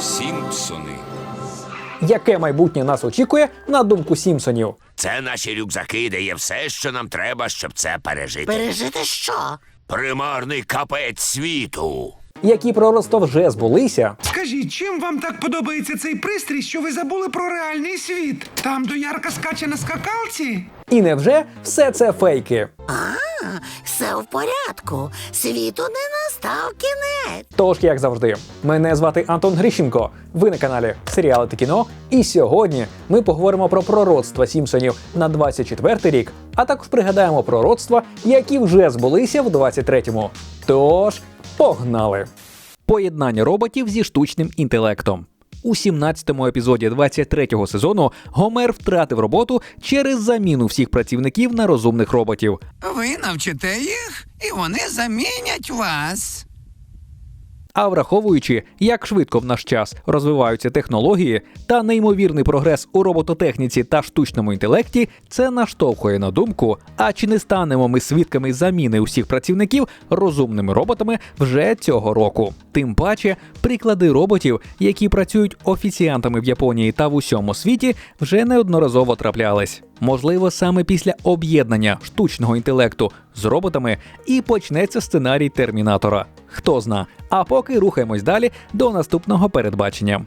Сімпсони. Яке майбутнє нас очікує на думку Сімпсонів? Це наші рюкзаки, де є все, що нам треба, щоб це пережити. Пережити що? Примарний капець світу. Які пророцтва вже збулися, Скажіть, чим вам так подобається цей пристрій, що ви забули про реальний світ? Там доярка скаче на скакалці? і невже все це фейки? А, все в порядку. Світу не настав кінець. Тож, як завжди, мене звати Антон Грищенко. Ви на каналі Серіали та кіно. І сьогодні ми поговоримо про пророцтва Сімпсонів на 24 рік, а також пригадаємо пророцтва, які вже збулися в 23-му. Тож, погнали! Поєднання роботів зі штучним інтелектом. У 17-му епізоді 23-го сезону Гомер втратив роботу через заміну всіх працівників на розумних роботів. Ви навчите їх, і вони замінять вас. А враховуючи, як швидко в наш час розвиваються технології та неймовірний прогрес у робототехніці та штучному інтелекті, це наштовхує на думку: а чи не станемо ми свідками заміни усіх працівників розумними роботами вже цього року? Тим паче, приклади роботів, які працюють офіціантами в Японії та в усьому світі, вже неодноразово траплялись. Можливо, саме після об'єднання штучного інтелекту з роботами і почнеться сценарій Термінатора. Хто зна. А поки рухаємось далі до наступного передбачення.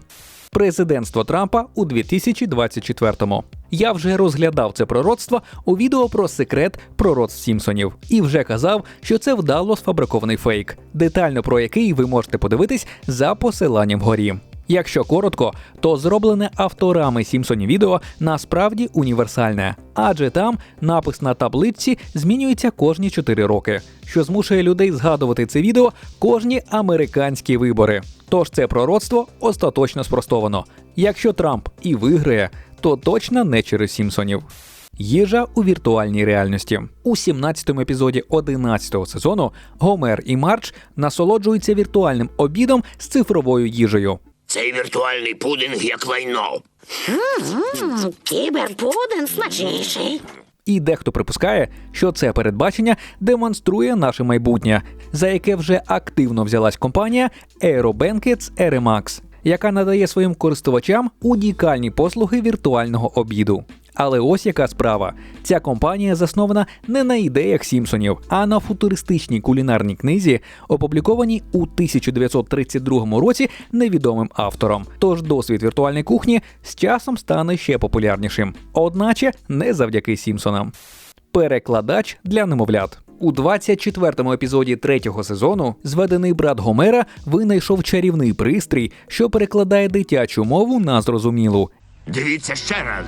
Президентство Трампа у 2024-му. Я вже розглядав це пророцтво у відео про секрет пророцтв Сімпсонів і вже казав, що це вдало сфабрикований фейк, детально про який ви можете подивитись за посиланням вгорі. Якщо коротко, то зроблене авторами Сімпсонів відео насправді універсальне, адже там напис на табличці змінюється кожні 4 роки, що змушує людей згадувати це відео кожні американські вибори. Тож це пророцтво остаточно спростовано. Якщо Трамп і виграє, то точно не через Сімпсонів. Їжа у віртуальній реальності у 17-му епізоді 11-го сезону Гомер і Марч насолоджуються віртуальним обідом з цифровою їжею. Цей віртуальний пудинг як лайно. Кіберпудинг смачніший. І дехто припускає, що це передбачення демонструє наше майбутнє, за яке вже активно взялась компанія Aerobankets Airemax, яка надає своїм користувачам унікальні послуги віртуального обіду. Але ось яка справа: ця компанія заснована не на ідеях Сімпсонів, а на футуристичній кулінарній книзі, опублікованій у 1932 році невідомим автором. Тож досвід віртуальної кухні з часом стане ще популярнішим, одначе не завдяки Сімпсонам. Перекладач для немовлят. У 24-му епізоді третього сезону зведений брат Гомера винайшов чарівний пристрій, що перекладає дитячу мову на зрозумілу. Дивіться ще раз.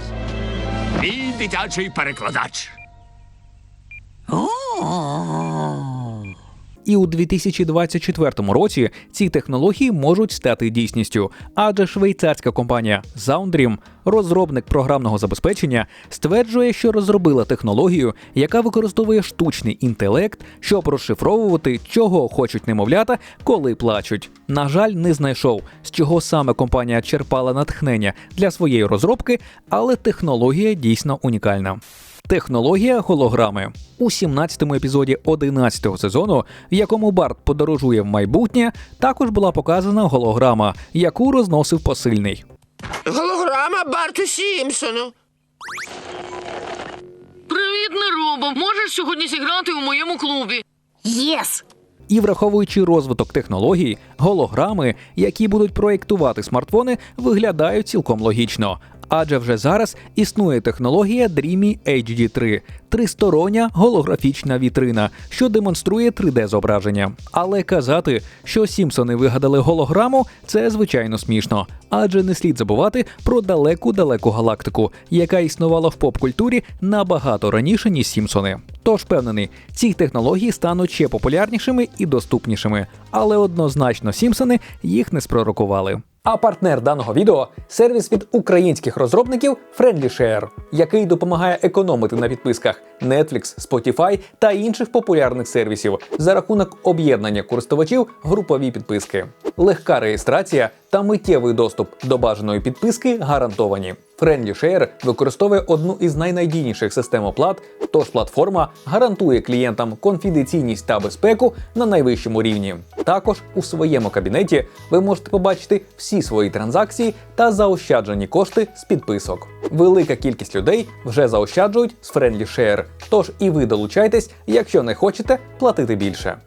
Мій дитячий перекладач. І у 2024 році ці технології можуть стати дійсністю, адже швейцарська компанія Soundream, розробник програмного забезпечення, стверджує, що розробила технологію, яка використовує штучний інтелект, щоб розшифровувати, чого хочуть немовлята, коли плачуть. На жаль, не знайшов, з чого саме компанія черпала натхнення для своєї розробки, але технологія дійсно унікальна. Технологія голограми у 17-му епізоді 11-го сезону, в якому Барт подорожує в майбутнє, також була показана голограма, яку розносив посильний. Голограма Барту Сімпсону. Привіт, неробо! Можеш сьогодні зіграти у моєму клубі? Єс! І враховуючи розвиток технологій, голограми, які будуть проєктувати смартфони, виглядають цілком логічно. Адже вже зараз існує технологія Dreamy HD3 – тристороння голографічна вітрина, що демонструє 3D-зображення. Але казати, що Сімпсони вигадали голограму, це звичайно смішно. Адже не слід забувати про далеку-далеку галактику, яка існувала в поп-культурі набагато раніше, ніж Сімпсони. Тож впевнений, ці технології стануть ще популярнішими і доступнішими, але однозначно Сімпсони їх не спророкували. А партнер даного відео сервіс від українських розробників FriendlyShare, який допомагає економити на підписках Netflix, Spotify та інших популярних сервісів за рахунок об'єднання користувачів групові підписки. Легка реєстрація та миттєвий доступ до бажаної підписки гарантовані. FriendlyShare використовує одну із найнадійніших систем оплат, тож платформа гарантує клієнтам конфіденційність та безпеку на найвищому рівні. Також у своєму кабінеті ви можете побачити всі свої транзакції та заощаджені кошти з підписок. Велика кількість людей вже заощаджують з FriendlyShare, тож і ви долучайтесь, якщо не хочете платити більше.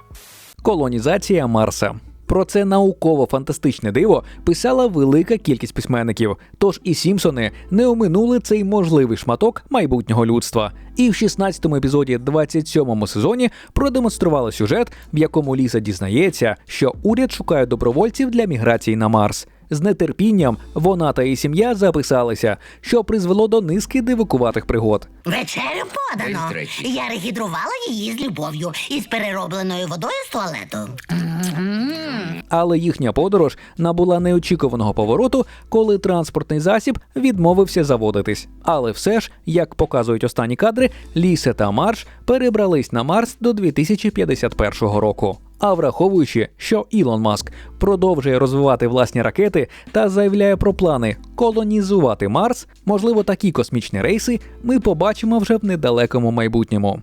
Колонізація Марса. Про це науково-фантастичне диво писала велика кількість письменників. Тож і Сімпсони не оминули цей можливий шматок майбутнього людства. І в 16-му епізоді 27-му сезоні продемонстрували сюжет, в якому Ліса дізнається, що уряд шукає добровольців для міграції на Марс. З нетерпінням вона та її сім'я записалися, що призвело до низки дивикуватих пригод. Вечерю подано. Я регідрувала її з любов'ю із переробленою водою з туалету. Але їхня подорож набула неочікуваного повороту, коли транспортний засіб відмовився заводитись. Але все ж, як показують останні кадри, Лісе та Марш перебрались на Марс до 2051 року. А враховуючи, що Ілон Маск продовжує розвивати власні ракети та заявляє про плани колонізувати Марс, можливо, такі космічні рейси ми побачимо вже в недалекому майбутньому.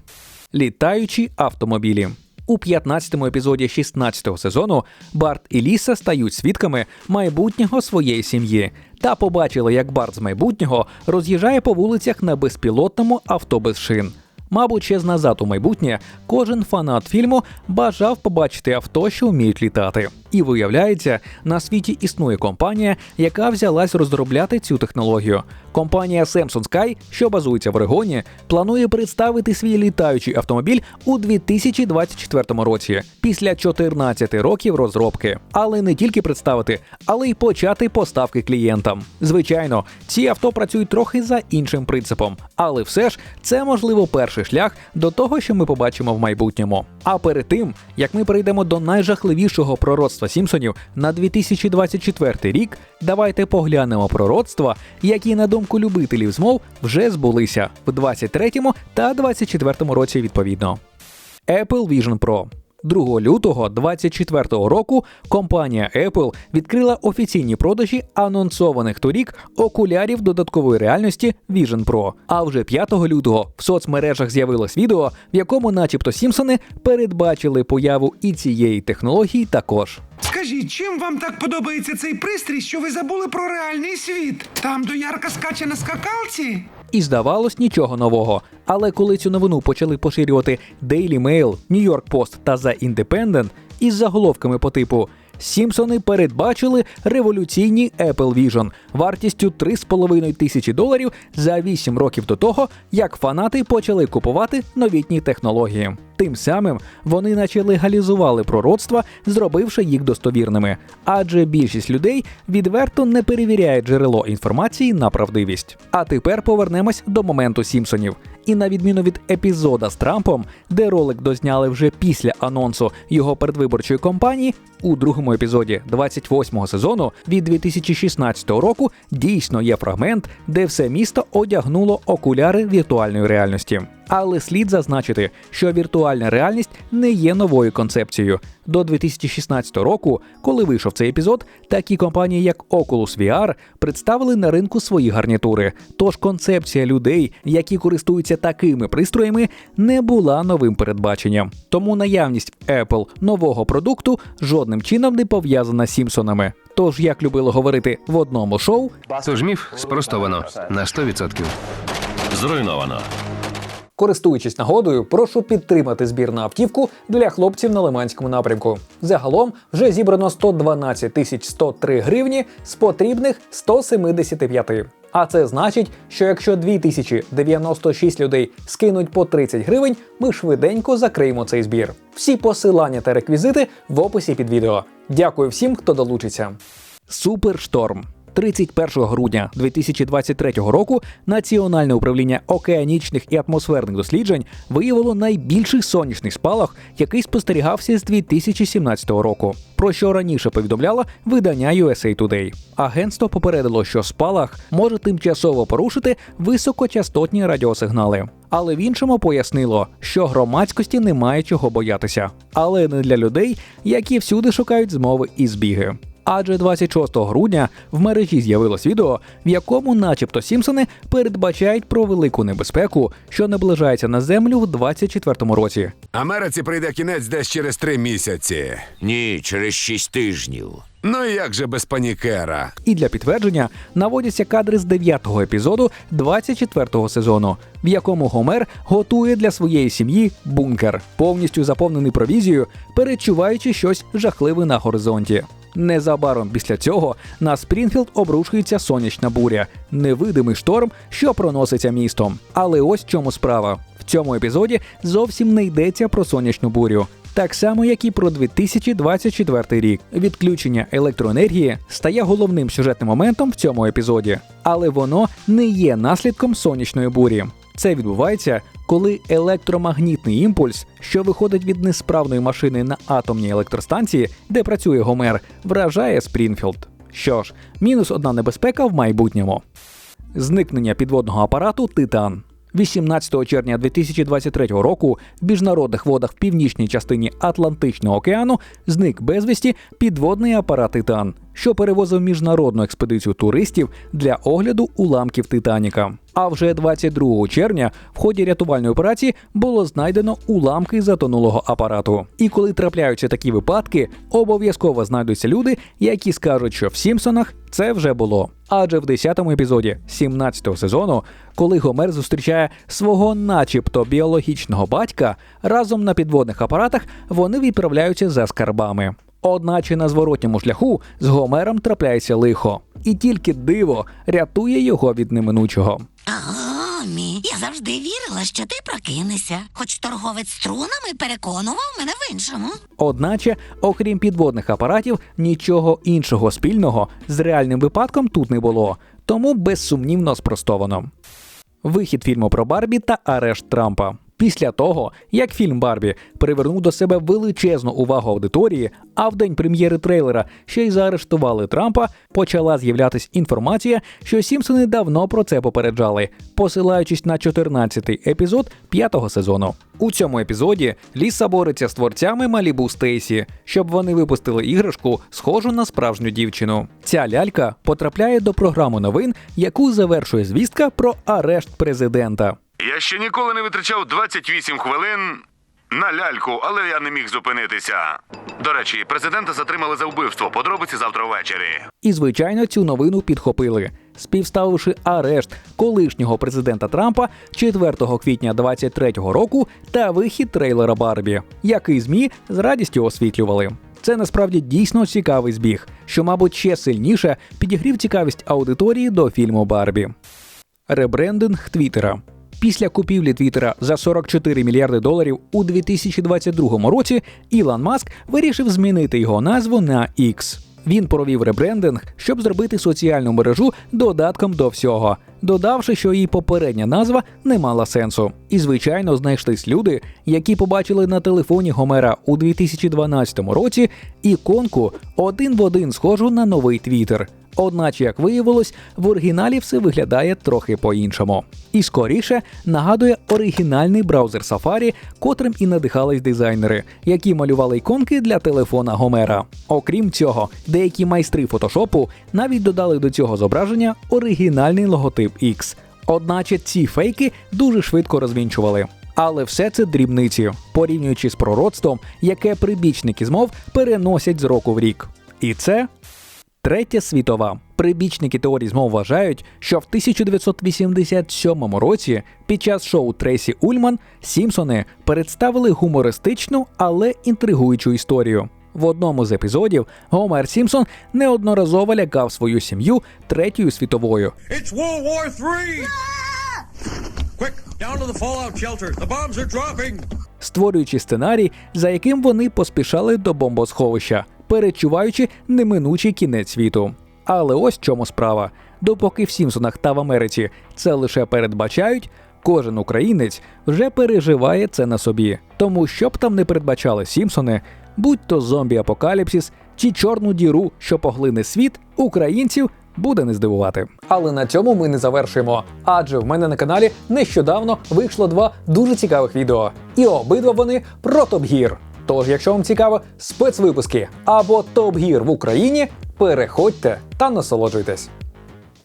Літаючі автомобілі. У 15-му епізоді 16-го сезону Барт і Ліса стають свідками майбутнього своєї сім'ї та побачили, як Барт з майбутнього роз'їжджає по вулицях на безпілотному авто без шин. Мабуть, ще з назад у майбутнє кожен фанат фільму бажав побачити авто, що вміють літати. І виявляється, на світі існує компанія, яка взялась розробляти цю технологію. Компанія Samsung Sky, що базується в Орегоні, планує представити свій літаючий автомобіль у 2024 році, після 14 років розробки. Але не тільки представити, але й почати поставки клієнтам. Звичайно, ці авто працюють трохи за іншим принципом, але все ж це можливо перший шлях до того, що ми побачимо в майбутньому. А перед тим як ми перейдемо до найжахливішого пророцтва Сімпсонів на 2024 рік, давайте поглянемо пророцтва, які на думку любителів змов вже збулися в 23-му та 24-му році відповідно. Apple Vision Pro. 2 лютого 2024 року компанія Apple відкрила офіційні продажі анонсованих торік окулярів додаткової реальності Vision Pro. А вже 5 лютого в соцмережах з'явилось відео, в якому, начебто, Сімпсони передбачили появу і цієї технології також. Скажіть, чим вам так подобається цей пристрій, що ви забули про реальний світ? Там доярка скаче на скакалці? І здавалось нічого нового. Але коли цю новину почали поширювати Daily Mail, New York Post та The Independent із заголовками по типу Сімпсони передбачили революційні Apple Vision вартістю 3,5 тисячі доларів за 8 років до того, як фанати почали купувати новітні технології. Тим самим вони наче легалізували пророцтва, зробивши їх достовірними. Адже більшість людей відверто не перевіряє джерело інформації на правдивість. А тепер повернемось до моменту Сімпсонів. І на відміну від епізода з Трампом, де ролик дозняли вже після анонсу його передвиборчої кампанії, у другому епізоді 28-го сезону від 2016 року дійсно є фрагмент, де все місто одягнуло окуляри віртуальної реальності. Але слід зазначити, що віртуальна реальність не є новою концепцією. До 2016 року, коли вийшов цей епізод, такі компанії, як Oculus VR, представили на ринку свої гарнітури. Тож концепція людей, які користуються такими пристроями, не була новим передбаченням. Тому наявність в Apple нового продукту жодним чином не пов'язана з Сімпсонами. Тож, як любили говорити в одному шоу, Тож міф спростовано на 100%. Зруйновано. Користуючись нагодою, прошу підтримати збір на автівку для хлопців на Лиманському напрямку. Загалом вже зібрано 112 тисяч 103 гривні з потрібних 175. А це значить, що якщо 2096 людей скинуть по 30 гривень, ми швиденько закриємо цей збір. Всі посилання та реквізити в описі під відео. Дякую всім, хто долучиться. Супершторм. 31 грудня 2023 року Національне управління океанічних і атмосферних досліджень виявило найбільший сонячний спалах, який спостерігався з 2017 року. Про що раніше повідомляло видання USA Today. Агентство попередило, що спалах може тимчасово порушити високочастотні радіосигнали. Але в іншому пояснило, що громадськості немає чого боятися, але не для людей, які всюди шукають змови і збіги. Адже 26 грудня в мережі з'явилось відео, в якому, начебто, Сімпсони передбачають про велику небезпеку, що наближається на землю в 24-му році. Америці прийде кінець десь через три місяці. Ні, через шість тижнів. Ну і як же без панікера? І для підтвердження наводяться кадри з 9-го епізоду 24-го сезону, в якому Гомер готує для своєї сім'ї бункер, повністю заповнений провізією, перечуваючи щось жахливе на горизонті. Незабаром після цього на Спрінфілд обрушується сонячна буря, невидимий шторм, що проноситься містом. Але ось чому справа. В цьому епізоді зовсім не йдеться про сонячну бурю. Так само, як і про 2024 рік. Відключення електроенергії стає головним сюжетним моментом в цьому епізоді, але воно не є наслідком сонячної бурі. Це відбувається, коли електромагнітний імпульс, що виходить від несправної машини на атомній електростанції, де працює Гомер, вражає Спрінфілд. Що ж, мінус одна небезпека в майбутньому. Зникнення підводного апарату Титан. 18 червня 2023 року в міжнародних водах в північній частині Атлантичного океану зник безвісті підводний апарат Титан, що перевозив міжнародну експедицію туристів для огляду уламків Титаніка. А вже 22 червня в ході рятувальної операції було знайдено уламки затонулого апарату. І коли трапляються такі випадки, обов'язково знайдуться люди, які скажуть, що в Сімпсонах це вже було. Адже в 10-му епізоді 17-го сезону, коли Гомер зустрічає свого, начебто, біологічного батька, разом на підводних апаратах вони відправляються за скарбами. Одначе на зворотньому шляху з Гомером трапляється лихо, і тільки диво рятує його від неминучого. Гомі, я завжди вірила, що ти прокинешся. Хоч торговець струнами переконував мене в іншому. Одначе, окрім підводних апаратів, нічого іншого спільного з реальним випадком тут не було, тому безсумнівно спростовано. Вихід фільму про Барбі та арешт Трампа. Після того, як фільм Барбі привернув до себе величезну увагу аудиторії, а в день прем'єри трейлера ще й заарештували Трампа, почала з'являтись інформація, що Сімпсони давно про це попереджали, посилаючись на 14-й епізод п'ятого сезону. У цьому епізоді Ліса бореться з творцями Малібу Стейсі, щоб вони випустили іграшку, схожу на справжню дівчину. Ця лялька потрапляє до програми новин, яку завершує звістка про арешт президента. Я ще ніколи не витрачав 28 хвилин на ляльку, але я не міг зупинитися. До речі, президента затримали за вбивство. Подробиці завтра ввечері. І, звичайно, цю новину підхопили, співставивши арешт колишнього президента Трампа 4 квітня 23-го року та вихід трейлера Барбі, який змі з радістю освітлювали. Це насправді дійсно цікавий збіг, що, мабуть, ще сильніше підігрів цікавість аудиторії до фільму Барбі. Ребрендинг Твіттера. Після купівлі Твіттера за 44 мільярди доларів у 2022 році Ілон Маск вирішив змінити його назву на X. Він провів ребрендинг, щоб зробити соціальну мережу додатком до всього, додавши, що її попередня назва не мала сенсу. І, звичайно, знайшлись люди, які побачили на телефоні Гомера у 2012 році іконку один в один схожу на новий Твіттер. Одначе, як виявилось, в оригіналі все виглядає трохи по-іншому. І скоріше нагадує оригінальний браузер Safari, котрим і надихались дизайнери, які малювали іконки для телефона Гомера. Окрім цього, деякі майстри фотошопу навіть додали до цього зображення оригінальний логотип X. Одначе ці фейки дуже швидко розвінчували. Але все це дрібниці, порівнюючи з пророцтвом, яке прибічники змов переносять з року в рік. І це Третя світова. Прибічники теорії змов вважають, що в 1987 році під час шоу Трейсі Ульман Сімпсони представили гумористичну, але інтригуючу історію. В одному з епізодів Гомер Сімпсон неодноразово лякав свою сім'ю третьою світовою. It's World War III! Quick, down to the fallout shelter. The bombs are dropping. створюючи сценарій, за яким вони поспішали до бомбосховища, перечуваючи неминучий кінець світу. Але ось чому справа: допоки в Сімпсонах та в Америці це лише передбачають, кожен українець вже переживає це на собі. Тому що б там не передбачали Сімпсони, будь то зомбі-апокаліпсис чи чорну діру, що поглине світ, українців буде не здивувати. Але на цьому ми не завершуємо. Адже в мене на каналі нещодавно вийшло два дуже цікавих відео. І обидва вони про Топ Гір. Тож, якщо вам цікаво спецвипуски або Топ Гір в Україні, Переходьте та насолоджуйтесь.